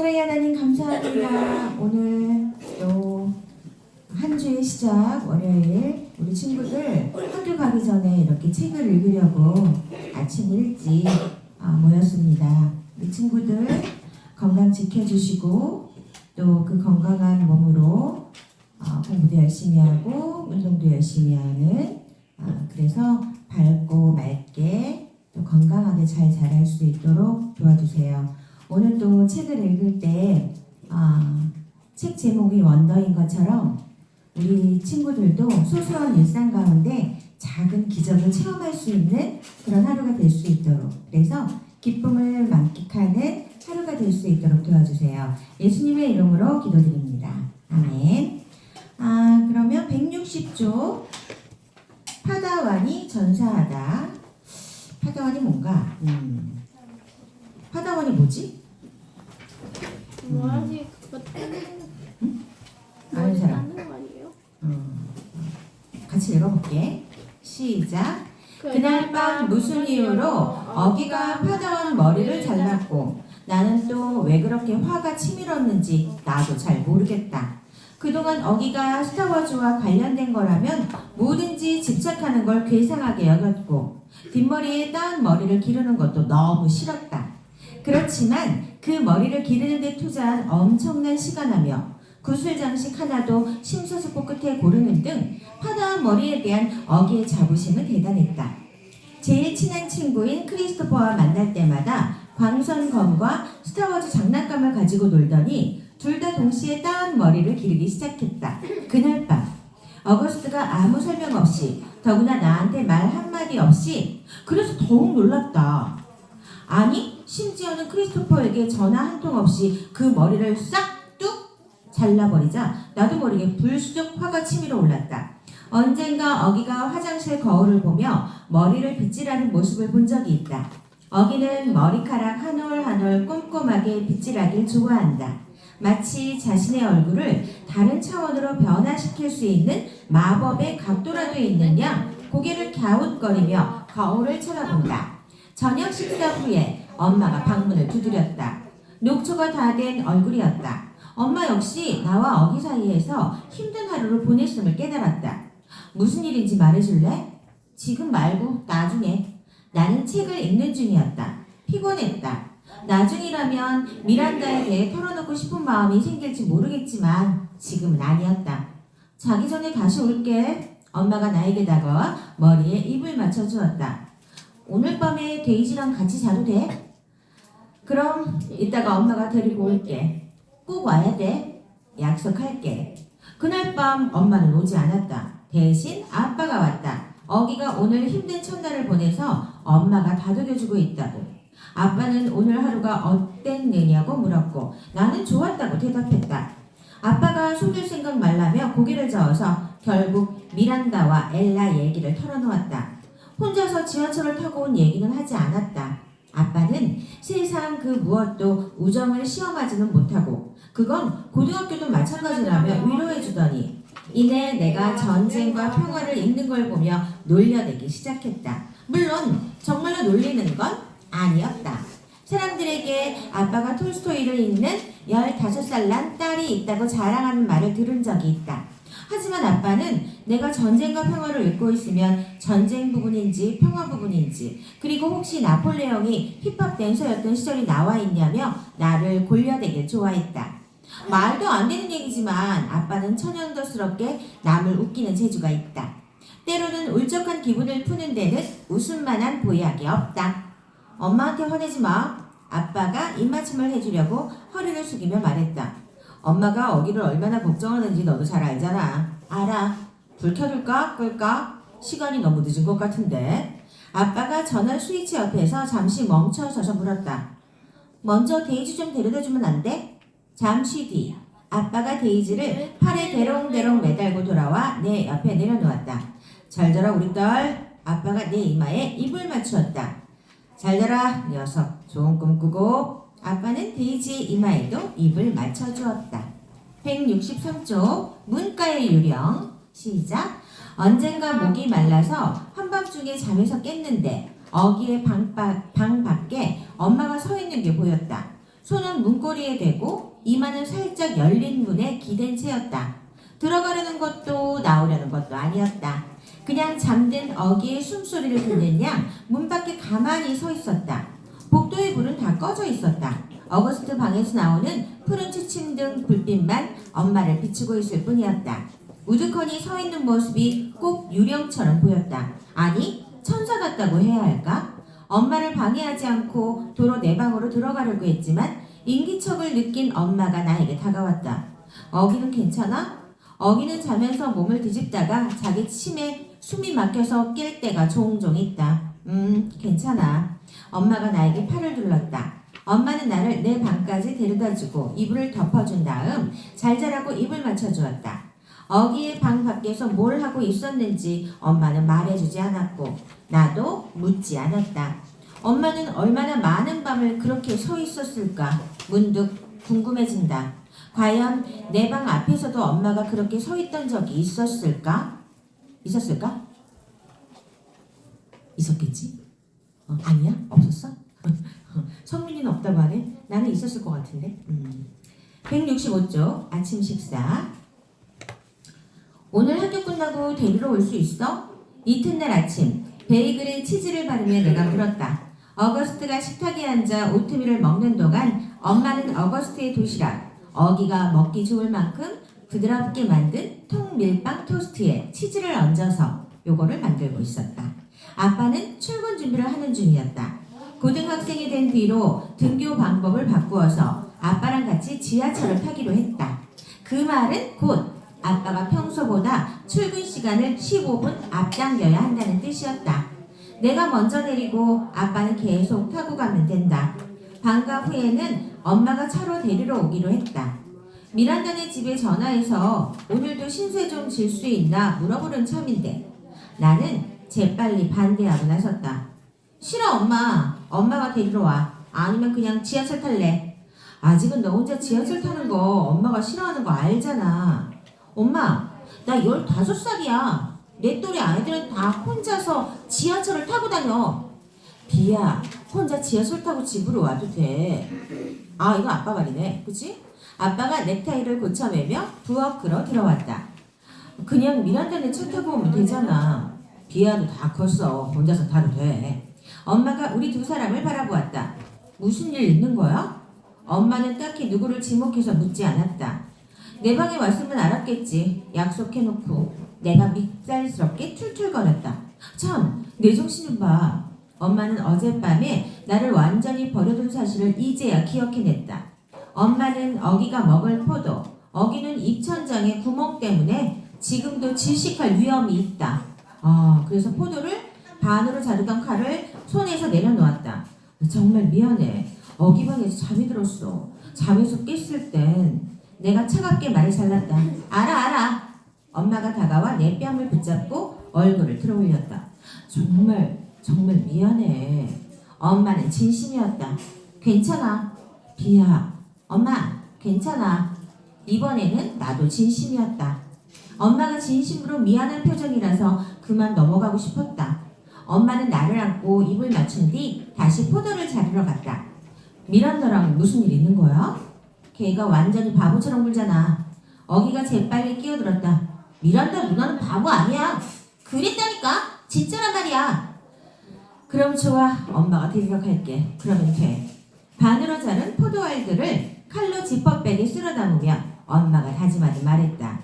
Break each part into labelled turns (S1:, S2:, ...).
S1: 사랑의 하나님 감사합니다. 오늘 또한 주의 시작 월요일 우리 친구들 학교 가기 전에 이렇게 책을 읽으려고 아침 일찍 아, 모였습니다. 우리 친구들 건강 지켜주시고 또 그 건강한 몸으로 어, 공부도 열심히 하고 운동도 열심히 하는 아, 그래서 밝고 맑게 또 건강하게 잘 자랄 수 있도록 도와주세요. 오늘 또 책을 읽을 때, 아, 책 제목이 원더인 것처럼 우리 친구들도 소소한 일상 가운데 작은 기적을 체험할 수 있는 그런 하루가 될 수 있도록 그래서 기쁨을 만끽하는 하루가 될 수 있도록 도와주세요. 예수님의 이름으로 기도드립니다. 아멘. 아, 그러면 160조 파다완이 전사하다. 파다완이 뭔가? 음. 파다완이 뭐지?
S2: 뭐하지 그거 뜨는
S1: 아는 사람.
S2: 하는 거 아니에요?
S1: 음. 같이 읽어볼게. 시작. 그날 밤 무슨 이유로 어기가 파다원 머리를 잘랐고 나는 또 왜 그렇게 화가 치밀었는지 나도 잘 모르겠다. 그동안 어기가 스타워즈와 관련된 거라면 뭐든지 집착하는 걸 괴상하게 여겼고 뒷머리에 따은 머리를 기르는 것도 너무 싫었다. 그렇지만 그 머리를 기르는 데 투자한 엄청난 시간하며 구슬 장식 하나도 심사숙고 끝에 고르는 등 파다한 머리에 대한 어기의 자부심은 대단했다. 제일 친한 친구인 크리스토퍼와 만날 때마다 광선검과 스타워즈 장난감을 가지고 놀더니 둘 다 동시에 따은 머리를 기르기 시작했다. 그날 밤 어거스트가 아무 설명 없이 더구나 나한테 말 한마디 없이 그래서 더욱 놀랐다. 아니 심지어는 크리스토퍼에게 전화 한 통 없이 그 머리를 싹 뚝 잘라버리자 나도 모르게 불수적 화가 치밀어 올랐다. 언젠가 어기가 화장실 거울을 보며 머리를 빗질하는 모습을 본 적이 있다. 어기는 머리카락 한 올 한 올 꼼꼼하게 빗질하길 좋아한다. 마치 자신의 얼굴을 다른 차원으로 변화시킬 수 있는 마법의 각도라도 양 고개를 갸웃거리며 거울을 쳐다본다. 저녁 식사 후에 엄마가 방문을 두드렸다. 녹초가 다 된 얼굴이었다. 엄마 역시 나와 어기 사이에서 힘든 하루를 보냈음을 깨달았다. 무슨 일인지 말해줄래? 지금 말고 나중에. 나는 책을 읽는 중이었다. 피곤했다. 나중이라면 미란다에 대해 털어놓고 싶은 마음이 생길지 모르겠지만 지금은 아니었다. 자기 전에 다시 올게. 엄마가 나에게 다가와 머리에 입을 맞춰 주었다. 오늘 밤에 데이지랑 같이 자도 돼? 그럼 이따가 엄마가 데리고 올게. 꼭 와야 돼. 약속할게. 그날 밤 엄마는 오지 않았다. 대신 아빠가 왔다. 어기가 오늘 힘든 첫날을 보내서 엄마가 다독여주고 있다고. 아빠는 오늘 하루가 어땠느냐고 물었고 나는 좋았다고 대답했다. 아빠가 속일 생각 말라며 고개를 저어서 결국 미란다와 엘라 얘기를 털어놓았다. 혼자서 지하철을 타고 온 얘기는 하지 않았다. 아빠는 세상 그 무엇도 우정을 시험하지는 못하고 그건 고등학교도 마찬가지라며 위로해주더니 이내 내가 전쟁과 평화를 읽는 걸 보며 놀려대기 시작했다. 물론 정말로 놀리는 건 아니었다. 사람들에게 아빠가 톨스토이를 읽는 15살 난 딸이 있다고 자랑하는 말을 들은 적이 있다. 하지만 아빠는 내가 전쟁과 평화를 읽고 있으면 전쟁 부분인지 평화 부분인지 그리고 혹시 나폴레옹이 힙합 댄서였던 시절이 나와 있냐며 나를 골려대길 좋아했다. 말도 안 되는 얘기지만 아빠는 천연덕스럽게 남을 웃기는 재주가 있다. 때로는 울적한 기분을 푸는 데는 웃음만한 보약이 없다. 엄마한테 화내지 마. 아빠가 입맞춤을 해주려고 허리를 숙이며 말했다. 엄마가 어기를 얼마나 걱정하는지 너도 잘 알잖아. 알아. 불 켜둘까? 끌까? 시간이 너무 늦은 것 같은데. 아빠가 전원 스위치 옆에서 잠시 멈춰서서 물었다. 먼저 데이지 좀 데려다 주면 안 돼? 잠시 뒤 아빠가 데이지를 팔에 대롱대롱 매달고 돌아와 내 옆에 내려놓았다. 잘 자라 우리 딸. 아빠가 내 이마에 입을 맞추었다. 잘 자라 녀석. 좋은 꿈 꾸고 아빠는 데이지의 이마에도 입을 맞춰주었다. 163쪽 문과의 유령 시작 언젠가 목이 말라서 한밤중에 잠에서 깼는데 어기의 방, 밖- 방 밖에 엄마가 서 있는 게 보였다. 손은 문고리에 대고 이마는 살짝 열린 문에 기댄 채였다. 들어가려는 것도 나오려는 것도 아니었다. 그냥 잠든 어기의 숨소리를 듣는 양 문 밖에 가만히 서 있었다. 복도의 불은 다 꺼져 있었다. 어거스트 방에서 나오는 푸른 취침 등 불빛만 엄마를 비추고 있을 뿐이었다. 우두커니 서 있는 모습이 꼭 유령처럼 보였다. 아니, 천사 같다고 해야 할까? 엄마를 방해하지 않고 도로 내 방으로 들어가려고 했지만 인기척을 느낀 엄마가 나에게 다가왔다. 어기는 괜찮아? 어기는 자면서 몸을 뒤집다가 자기 침에 숨이 막혀서 깰 때가 종종 있다. 음, 괜찮아. 엄마가 나에게 팔을 둘렀다. 엄마는 나를 내 방까지 데려다주고 이불을 덮어준 다음 잘 자라고 입을 맞춰주었다. 어기의 방 밖에서 뭘 하고 있었는지 엄마는 말해주지 않았고 나도 묻지 않았다. 엄마는 얼마나 많은 밤을 그렇게 서 있었을까 문득 궁금해진다. 과연 내 방 앞에서도 엄마가 그렇게 서 있던 적이 있었을까? 있었을까? 있었겠지? 어, 아니야? 없었어? 성민이는 없다고 하네? 나는 있었을 것 같은데. 음. 165쪽 아침 식사. 오늘 학교 끝나고 데리러 올 수 있어? 이튿날 아침 베이글에 치즈를 바르며 내가 물었다. 어거스트가 식탁에 앉아 오트밀을 먹는 동안 엄마는 어거스트의 도시락, 어기가 먹기 좋을 만큼 부드럽게 만든 통밀빵 토스트에 치즈를 얹어서 요거를 만들고 있었다. 아빠는 출근 준비를 하는 중이었다. 고등학생이 된 뒤로 등교 방법을 바꾸어서 아빠랑 같이 지하철을 타기로 했다. 그 말은 곧 아빠가 평소보다 출근 시간을 15분 앞당겨야 한다는 뜻이었다. 내가 먼저 내리고 아빠는 계속 타고 가면 된다. 방과 후에는 엄마가 차로 데리러 오기로 했다. 미란다네 집에 전화해서 오늘도 신세 좀 질 수 있나 물어보는 참인데 나는 재빨리 반대하고 나섰다. 싫어 엄마. 엄마가 데리러 와. 아니면 그냥 지하철 탈래. 아직은 너 혼자 지하철 타는 거 엄마가 싫어하는 거 알잖아. 엄마, 나 15살이야. 내 또래 아이들은 다 혼자서 지하철을 타고 다녀. 비야, 혼자 지하철 타고 집으로 와도 돼. 아, 이거 아빠 말이네. 그치? 아빠가 넥타이를 고쳐매며 부엌 끌어 들어왔다. 그냥 미란다네 차 타고 오면 되잖아. 비야도 다 컸어. 혼자서 타도 돼. 엄마가 우리 두 사람을 바라보았다. 무슨 일 있는 거야? 엄마는 딱히 누구를 지목해서 묻지 않았다. 내 방에 왔으면 알았겠지. 약속해놓고 내가 밉살스럽게 툴툴거렸다. 참, 내 정신 좀 봐. 엄마는 어젯밤에 나를 완전히 버려둔 사실을 이제야 기억해냈다. 엄마는 어기가 먹을 포도, 어기는 입천장의 구멍 때문에 지금도 질식할 위험이 있다. 아, 그래서 포도를 반으로 자르던 칼을 손에서 내려놓았다. 정말 미안해. 어기 방에서 잠이 들었어. 잠에서 깼을 땐 내가 차갑게 말을 잘랐다. 알아, 알아. 엄마가 다가와 내 뺨을 붙잡고 얼굴을 들어올렸다. 정말, 정말 미안해. 엄마는 진심이었다. 괜찮아. 비야. 엄마, 괜찮아. 이번에는 나도 진심이었다. 엄마가 진심으로 미안한 표정이라서 그만 넘어가고 싶었다. 엄마는 나를 안고 입을 맞춘 뒤 다시 포도를 자르러 갔다. 미란다랑 무슨 일 있는 거야? 걔가 완전히 바보처럼 굴잖아. 어기가 재빨리 끼어들었다. 미란다 누나는 바보 아니야. 그랬다니까. 진짜란 말이야. 그럼 좋아. 엄마가 갈게. 그러면 돼. 반으로 자른 포도알들을 칼로 지퍼백에 쓸어 담으며 엄마가 다짐하듯 말했다.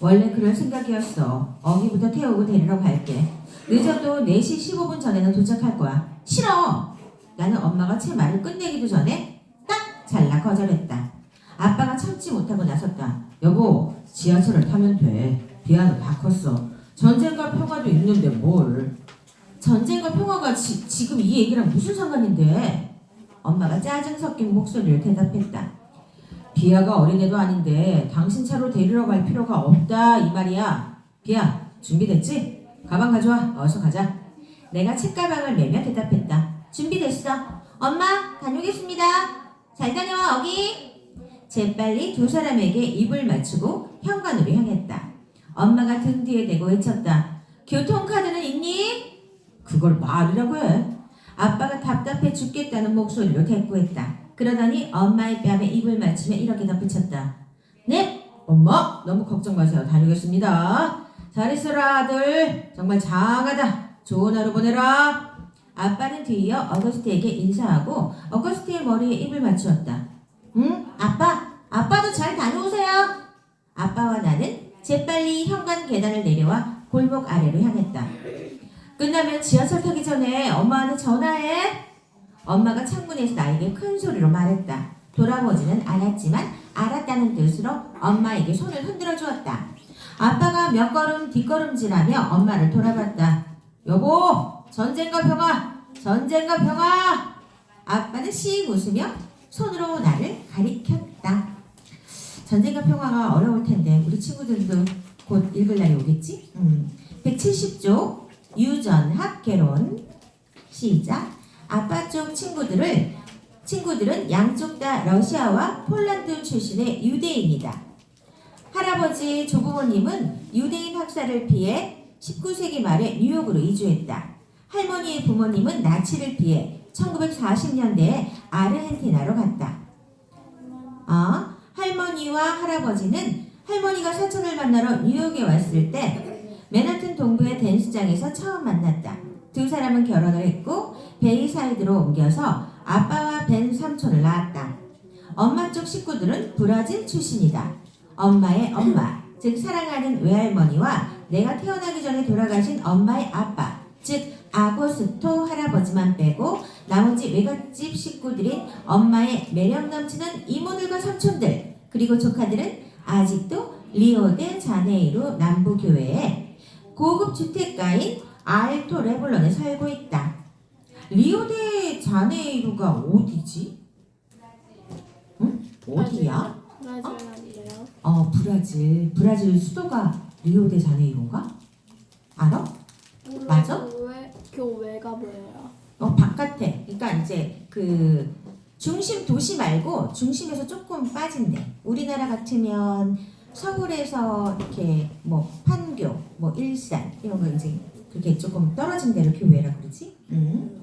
S1: 원래 그럴 생각이었어. 어기부터 태우고 데리러 갈게. 늦어도 4시 15분 전에는 도착할 거야. 싫어! 나는 엄마가 제 말을 끝내기도 전에 딱 잘라 거절했다. 아빠가 참지 못하고 나섰다. 여보, 지하철을 타면 돼. 비아는 다 컸어. 전쟁과 평화도 있는데 뭘. 전쟁과 평화가 지, 지금 이 얘기랑 무슨 상관인데? 엄마가 짜증 섞인 목소리를 대답했다. 비아가 어린애도 아닌데 당신 차로 데리러 갈 필요가 없다 이 말이야. 비아, 준비됐지? 가방 가져와. 어서 가자. 내가 책가방을 메며 대답했다. 준비됐어. 엄마, 다녀오겠습니다. 잘 다녀와, 어기. 재빨리 두 사람에게 입을 맞추고 현관으로 향했다. 엄마가 등 뒤에 대고 외쳤다. 교통카드는 있니? 그걸 말이라고 해. 아빠가 답답해 죽겠다는 목소리로 대꾸했다. 그러더니 엄마의 뺨에 입을 맞추며 이렇게 덧붙였다. 네, 엄마 너무 걱정 마세요. 다녀오겠습니다. 잘 있어라 아들. 정말 장하다. 좋은 하루 보내라. 아빠는 뒤이어 어거스트에게 인사하고 어거스트의 머리에 입을 맞추었다. 응? 아빠? 아빠도 잘 다녀오세요. 아빠와 나는 재빨리 현관 계단을 내려와 골목 아래로 향했다. 끝나면 지하철 타기 전에 엄마한테 전화해. 엄마가 창문에서 나에게 큰 소리로 말했다. 돌아보지는 않았지만 알았다는 뜻으로 엄마에게 손을 흔들어 주었다. 아빠가 몇 걸음 뒷걸음질하며 엄마를 돌아봤다. 여보, 전쟁과 평화, 전쟁과 평화. 아빠는 씩 웃으며 손으로 나를 가리켰다. 전쟁과 평화가 어려울 텐데 우리 친구들도 곧 읽을 날이 오겠지? 음. 170조 유전학 개론 시작. 아빠 쪽 친구들을 친구들은 양쪽 다 러시아와 폴란드 출신의 유대인이다. 할아버지 조부모님은 유대인 학살을 피해 19세기 말에 뉴욕으로 이주했다. 할머니의 부모님은 나치를 피해 1940년대에 아르헨티나로 갔다. 아, 할머니와 할아버지는 할머니가 사촌을 만나러 뉴욕에 왔을 때 맨하튼 동부의 댄스장에서 처음 만났다. 두 사람은 결혼을 했고 베이사이드로 옮겨서 아빠와 벤 삼촌을 낳았다. 엄마 쪽 식구들은 브라질 출신이다. 엄마의 엄마, 즉 사랑하는 외할머니와 내가 태어나기 전에 돌아가신 엄마의 아빠, 즉 아고스토 할아버지만 빼고 나머지 외갓집 식구들인 엄마의 매력 넘치는 이모들과 삼촌들 그리고 조카들은 아직도 리오데 자네이루 남부 교회에 고급 주택가인 알토 레블론에 살고 있다. 리오데 자네이루가 어디지? 응? 어디야?
S2: 브라질란데요.
S1: 어 브라질 브라질 수도가 리오데 자네이루인가? 알아? 맞아?
S2: 교회 교회가 뭐예요?
S1: 어 바깥에 그러니까 이제 그 중심 도시 말고 중심에서 조금 빠진데 우리나라 같으면 서울에서 이렇게 뭐 판교 뭐 일산 이런 거 이제 그렇게 조금 떨어진 데를 교회라 그러지? 음.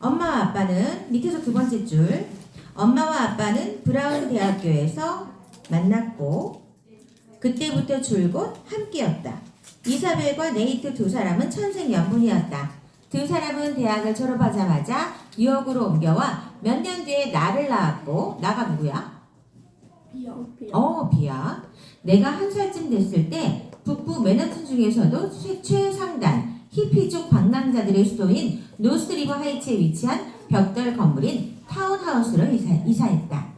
S1: 엄마 아빠는 밑에서 두 번째 줄 엄마와 아빠는 브라운 대학교에서 만났고 그때부터 줄곧 함께였다. 이사벨과 네이트 두 사람은 천생연분이었다. 두 사람은 대학을 졸업하자마자 뉴욕으로 옮겨와 몇 년 뒤에 나를 낳았고 나가 누구야?
S2: 비요.
S1: 어 비야. 내가 한 살쯤 됐을 때 북부 맨하튼 중에서도 최, 최상단 히피족 방랑자들의 수도인 노스리버 하이츠에 위치한 벽돌 건물인 타운하우스로 이사, 이사 했다.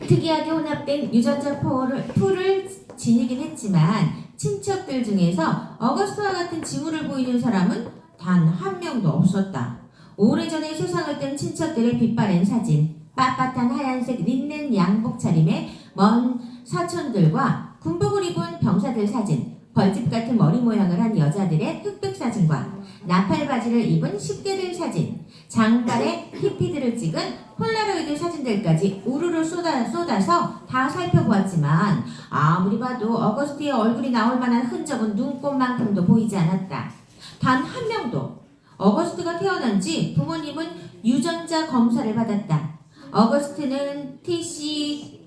S1: 특이하게 혼합된 유전자 포를, 풀을 지니긴 했지만 친척들 중에서 어거스트와 같은 징후를 보이는 사람은 단 한 명도 없었다. 오래전에 세상을 뜬 친척들의 빛바랜 사진, 빳빳한 하얀색 린넨 양복 차림의 먼 사촌들과 군복을 입은 병사들 사진, 벌집 같은 머리 모양을 한 여자들의 흑백 사진과 나팔 바지를 입은 10대들 사진, 장발의 히피들을 찍은 폴라로이드 사진들까지 우르르 쏟아, 쏟아서 다 살펴보았지만 아무리 봐도 어거스트의 얼굴이 나올 만한 흔적은 눈꼽만큼도 보이지 않았다. 단 한 명도 어거스트가 태어난 지 부모님은 유전자 검사를 받았다. 어거스트는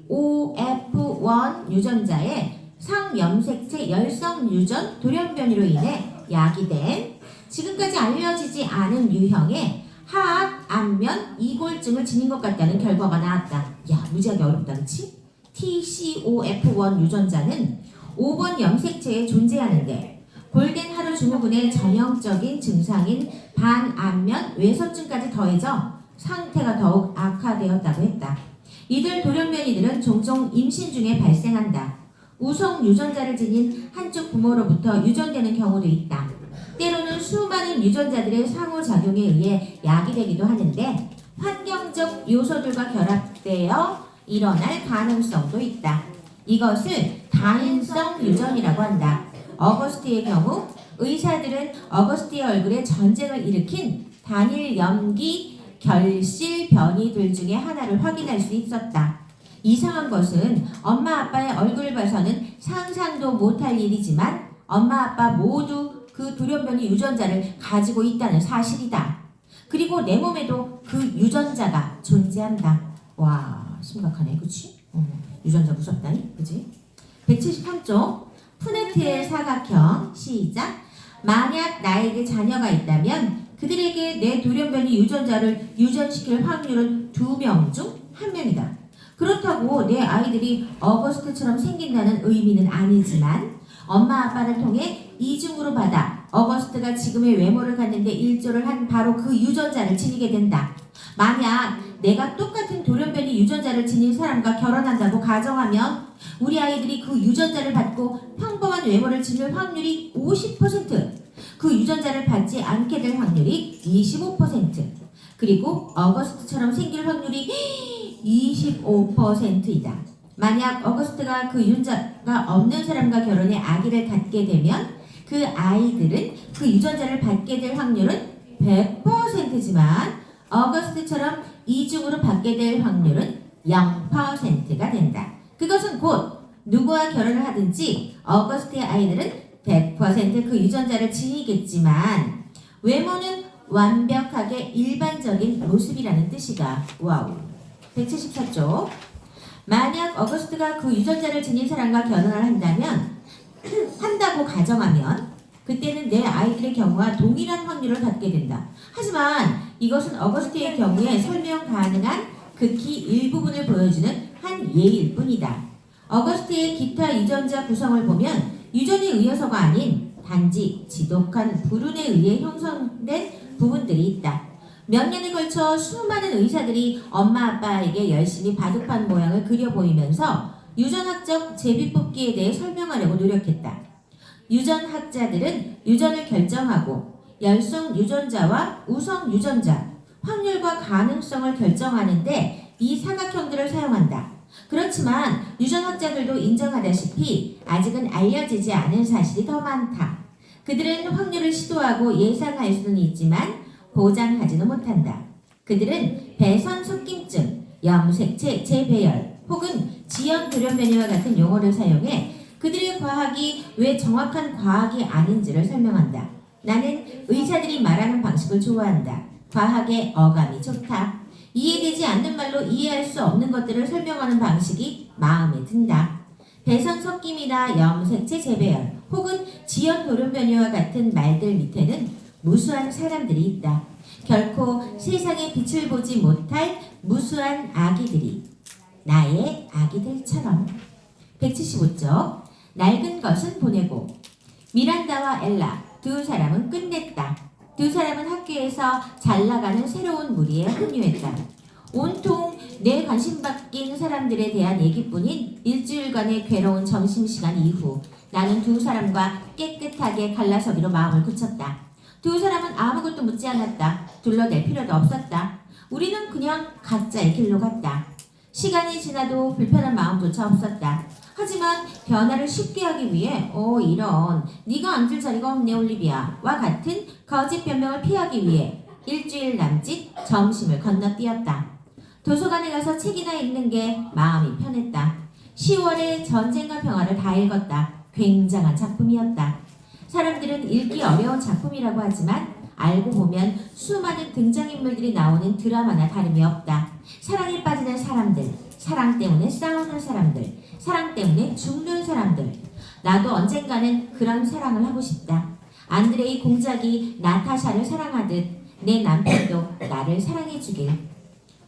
S1: TCOF1 유전자의 상염색체 열성 유전 돌연변이로 인해 야기된 지금까지 알려지지 않은 유형의 하악 안면 이골증을 지닌 것 같다는 결과가 나왔다. 야 무지하게 어렵다 그치? TCOF1 유전자는 5번 염색체에 존재하는데 골덴 하루 증후군의 전형적인 증상인 반안면 외소증까지 더해져 상태가 더욱 악화되었다고 했다. 이들 돌연변이들은 종종 임신 중에 발생한다. 우성 유전자를 지닌 한쪽 부모로부터 유전되는 경우도 있다. 때로는 수많은 유전자들의 상호작용에 의해 야기되기도 하는데 환경적 요소들과 결합되어 일어날 가능성도 있다. 이것을 다인성 유전이라고 한다. 어거스트의 경우 의사들은 어거스트의 얼굴에 전쟁을 일으킨 단일 염기 결실 변이들 중에 하나를 확인할 수 있었다. 이상한 것은 엄마 아빠의 얼굴을 봐서는 상상도 못할 일이지만 엄마 아빠 모두 그 돌연변이 유전자를 가지고 있다는 사실이다. 그리고 내 몸에도 그 유전자가 존재한다. 와 심각하네 그치? 어, 유전자 무섭다니 그치? 173쪽 푸네트의 사각형 시작 만약 나에게 자녀가 있다면 그들에게 내 돌연변이 유전자를 유전시킬 확률은 두 명 중 한 명이다. 그렇다고 내 아이들이 어거스트처럼 생긴다는 의미는 아니지만 엄마 아빠를 통해 이중으로 받아 어거스트가 지금의 외모를 갖는데 일조를 한 바로 그 유전자를 지니게 된다. 만약 내가 똑같은 돌연변이 유전자를 지닌 사람과 결혼한다고 가정하면 우리 아이들이 그 유전자를 받고 평범한 외모를 지닐 확률이 50%, 그 유전자를 받지 않게 될 확률이 25%, 그리고 어거스트처럼 생길 확률이 25%이다. 만약 어거스트가 그 유전자가 없는 사람과 결혼해 아기를 갖게 되면 그 아이들은 그 유전자를 받게 될 확률은 100%지만 어거스트처럼 이중으로 받게 될 확률은 0%가 된다. 그것은 곧 누구와 결혼을 하든지 어거스트의 아이들은 100%그 유전자를 지니겠지만 외모는 완벽하게 일반적인 모습이라는 뜻이다. 와우. 174쪽. 만약 어거스트가 그 유전자를 지닌 사람과 결혼을 한다면 한다고 가정하면 그때는 내 아이들의 경우와 동일한 확률을 갖게 된다. 하지만 이것은 어거스트의 경우에 설명 가능한 극히 일부분을 보여주는 한 예일 뿐이다. 어거스트의 기타 유전자 구성을 보면 유전에 의해서가 아닌 단지 지독한 불운에 의해 형성된 부분들이 있다. 몇 년에 걸쳐 수많은 의사들이 엄마 아빠에게 열심히 바둑판 모양을 그려 보이면서 유전학적 제비뽑기에 대해 설명하려고 노력했다. 유전학자들은 유전을 결정하고 열성 유전자와 우성 유전자, 확률과 가능성을 결정하는데 이 사각형들을 사용한다. 그렇지만 유전학자들도 인정하다시피 아직은 알려지지 않은 사실이 더 많다. 그들은 확률을 시도하고 예상할 수는 있지만 보장하지는 못한다. 그들은 배선 섞임증, 염색체 재배열 혹은 지연 돌연변이와 같은 용어를 사용해 그들의 과학이 왜 정확한 과학이 아닌지를 설명한다. 나는 의사들이 말하는 방식을 좋아한다. 과학의 어감이 좋다. 이해되지 않는 말로 이해할 수 없는 것들을 설명하는 방식이 마음에 든다. 배선 섞임이나 염색체 재배열 혹은 지연 돌연변이와 같은 말들 밑에는 무수한 사람들이 있다. 결코 세상에 빛을 보지 못할 무수한 아기들이 나의 아기들처럼 175쪽 낡은 것은 보내고 미란다와 엘라 두 사람은 끝냈다. 두 사람은 학교에서 잘 나가는 새로운 무리에 합류했다. 온통 내 관심 바뀐 사람들에 대한 얘기뿐인 일주일간의 괴로운 점심시간 이후 나는 두 사람과 깨끗하게 갈라서기로 마음을 굳혔다. 두 사람은 아무것도 묻지 않았다. 둘러댈 필요도 없었다. 우리는 그냥 각자의 길로 갔다. 시간이 지나도 불편한 마음조차 없었다. 하지만 변화를 쉽게 하기 위해 어 이런 네가 앉을 자리가 없네 올리비아와 같은 거짓 변명을 피하기 위해 일주일 남짓 점심을 건너뛰었다. 도서관에 가서 책이나 읽는 게 마음이 편했다. 10월의 전쟁과 평화를 다 읽었다. 굉장한 작품이었다. 사람들은 읽기 어려운 작품이라고 하지만 알고 보면 수많은 등장인물들이 나오는 드라마나 다름이 없다. 사랑에 빠지는 사람들, 사랑 때문에 싸우는 사람들, 사랑 때문에 죽는 사람들. 나도 언젠가는 그런 사랑을 하고 싶다. 안드레이 공작이 나타샤를 사랑하듯 내 남편도 나를 사랑해주길.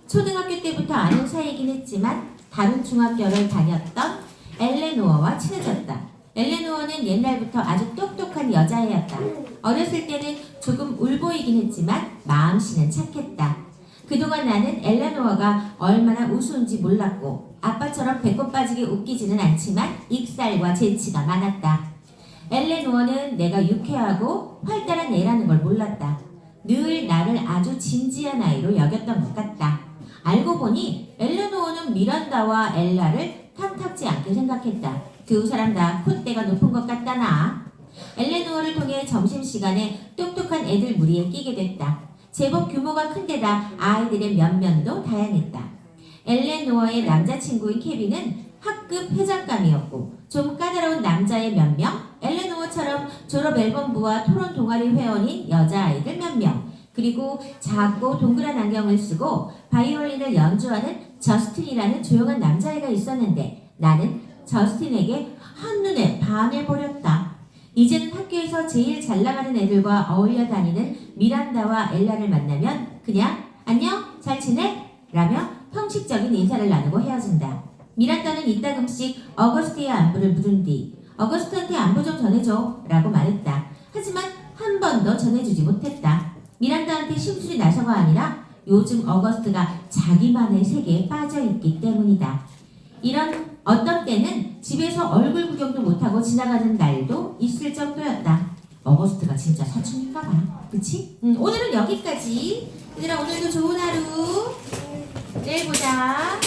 S1: 초등학교 때부터 아는 사이이긴 했지만 다른 중학교를 다녔던 엘레노어와 친해졌다. 엘레노어는 옛날부터 아주 똑똑한 여자애였다. 어렸을 때는 조금 울보이긴 했지만 마음씨는 착했다. 그동안 나는 엘레노어가 얼마나 우스운지 몰랐고 아빠처럼 배꼽 빠지게 웃기지는 않지만 익살과 재치가 많았다. 엘레노어는 내가 유쾌하고 활달한 애라는 걸 몰랐다. 늘 나를 아주 진지한 아이로 여겼던 것 같다. 알고 보니 엘레노어는 미란다와 엘라를 탐탁지 않게 생각했다. 두 사람 다 콧대가 높은 것 같다 나. 엘레노어를 통해 점심시간에 똑똑한 애들 무리에 끼게 됐다. 제법 규모가 큰 데다 아이들의 면면도 다양했다. 엘레노어의 남자친구인 케빈은 학급 회장감이었고 좀 까다로운 남자의 몇 명, 엘레노어처럼 졸업 앨범부와 토론 동아리 회원인 여자아이들 몇 명, 그리고 작고 동그란 안경을 쓰고 바이올린을 연주하는 저스틴이라는 조용한 남자애가 있었는데 나는 저스틴에게 한눈에 반해버렸다. 이제는 학교에서 제일 잘 나가는 애들과 어울려 다니는 미란다와 엘라를 만나면 그냥 안녕 잘 지내? 라며 형식적인 인사를 나누고 헤어진다. 미란다는 이따금씩 어거스트의 안부를 물은 뒤 어거스트한테 안부 좀 전해줘 라고 말했다. 하지만 한 번도 전해주지 못했다. 미란다한테 심술이 나서가 아니라 요즘 어거스트가 자기만의 세계에 빠져있기 때문이다. 이런 어떤 때는 집에서 얼굴 구경도 못하고 지나가는 날도 있을 정도였다. 어거스트가 진짜 사춘인가 봐. 그치? 음, 오늘은 여기까지. 얘들아 오늘도 좋은 하루. 내일 보자.